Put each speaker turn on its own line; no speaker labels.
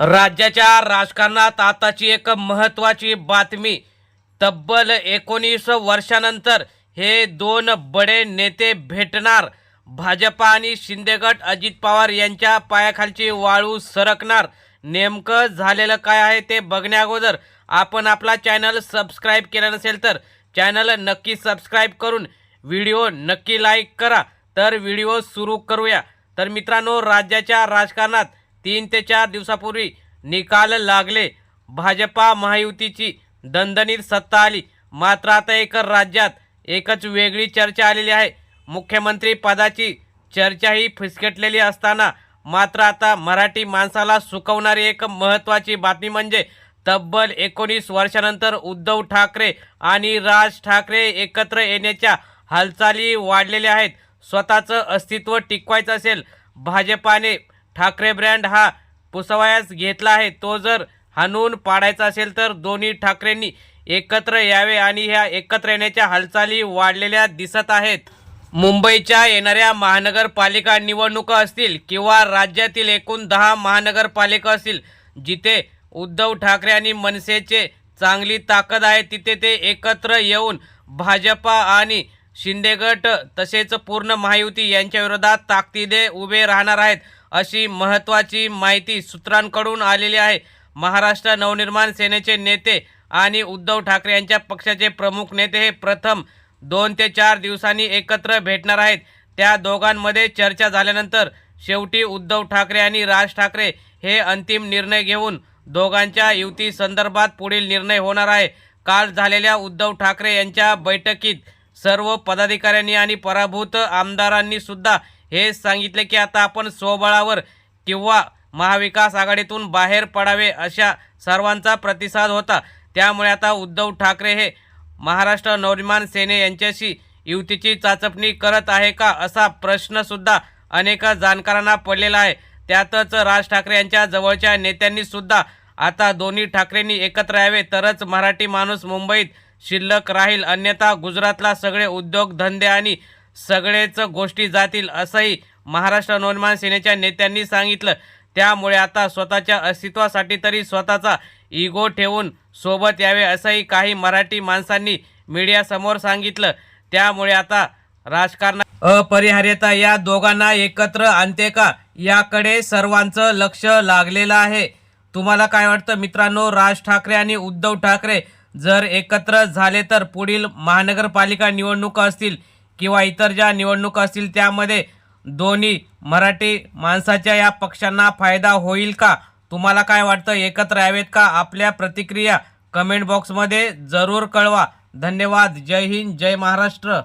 राज्याच्या राजकारणात आताची एक महत्त्वाची बातमी. तब्बल एकोणीस वर्षानंतर हे दोन बडे नेते भेटणार. भाजपा आणि शिंदेगट अजित पवार यांच्या पायाखालची वाळू सरकणार. नेमकं झालेलं काय आहे ते बघण्याअगोदर आपण आपला चॅनल सबस्क्राईब केला नसेल तर चॅनल नक्की सबस्क्राईब करून व्हिडिओ नक्की लाईक करा. तर व्हिडिओ सुरू करूया. तर मित्रांनो राज्याच्या राजकारणात तीन ते चार दिवसापूर्वी निकाल लागले. भाजपा महायुतीची दणदणीत सत्ता आली. मात्र आता एक राज्यात एकच वेगळी चर्चा आलेली आहे. मुख्यमंत्री पदाची चर्चाही फिसकटलेली असताना मात्र आता मराठी माणसाला सुकवणारी एक महत्त्वाची बातमी म्हणजे तब्बल एकोणीस वर्षानंतर उद्धव ठाकरे आणि राज ठाकरे एकत्र येण्याच्या हालचाली वाढलेल्या आहेत. स्वतःचं अस्तित्व टिकवायचं असेल भाजपाने ठाकरे ब्रँड हा पुसवायास घेतला आहे. तो जर हाणून पाडायचा असेल तर दोन्ही ठाकरेंनी एकत्र यावे आणि ह्या एकत्र येण्याच्या हालचाली वाढलेल्या दिसत आहेत. मुंबईच्या येणाऱ्या महानगरपालिका निवडणुका असतील किंवा राज्यातील एकूण दहा महानगरपालिका असतील जिथे उद्धव ठाकरे आणि मनसेचे चांगली ताकद आहे तिथे ते एकत्र येऊन भाजपा आणि शिंदेगट तसेच पूर्ण महायुती यांच्या विरोधात ताकदीने उभे राहणार आहेत. अशी महत्त्वाची माहिती सूत्रांकडून आलेली आहे. महाराष्ट्र नवनिर्माण सेनेचे नेते आणि उद्धव ठाकरे यांच्या पक्षाचे प्रमुख नेते हे प्रथम दोन ते चार दिवसांनी एकत्र भेटणार आहेत. त्या दोघांमध्ये चर्चा झाल्यानंतर शेवटी उद्धव ठाकरे आणि राज ठाकरे हे अंतिम निर्णय घेऊन दोघांच्या युती संदर्भात पुढील निर्णय होणार आहे. काल झालेल्या उद्धव ठाकरे यांच्या बैठकीत सर्व पदाधिकाऱ्यांनी आणि पराभूत आमदारांनी सुद्धा हे सांगितले की आता आपण स्वबळावर किंवा महाविकास आघाडीतून बाहेर पडावे अशा सर्वांचा प्रतिसाद होता. त्यामुळे आता उद्धव ठाकरे हे महाराष्ट्र नवनिर्माण सेने यांच्याशी युतीची चाचपणी करत आहे का असा प्रश्नसुद्धा अनेक जाणकारांना पडलेला आहे. त्यातच राज ठाकरे यांच्या जवळच्या नेत्यांनीसुद्धा आता दोन्ही ठाकरेंनी एकत्र यावे तरच मराठी माणूस मुंबईत शिल्लक राहील. अन्यथा गुजरातला सगळे उद्योगधंदे आणि सगळेच गोष्टी जातील असंही महाराष्ट्र नवनिर्माण सेनेच्या नेत्यांनी सांगितलं. त्यामुळे आता स्वतःच्या अस्तित्वासाठी तरी स्वतःचा इगो ठेवून सोबत यावे असंही काही मराठी माणसांनी मीडियासमोर सांगितलं. त्यामुळे आता राजकारणात अपरिहार्यता या दोघांना एकत्र आणते का? याकडे सर्वांचं लक्ष लागलेलं आहे. तुम्हाला काय वाटतं मित्रांनो? राज ठाकरे आणि उद्धव ठाकरे जर एकत्र झाले तर पुढील महानगरपालिका निवडणुका असतील. किंवा इतर ज्या निवडणुका असतील त्यामध्ये दोन्ही मराठी माणसाच्या या पक्षांना फायदा होईल का? तुम्हाला काय वाटतं? एकत्र यावेत का? आपल्या प्रतिक्रिया कमेंट बॉक्समध्ये जरूर कळवा. धन्यवाद. जय हिंद. जय महाराष्ट्र.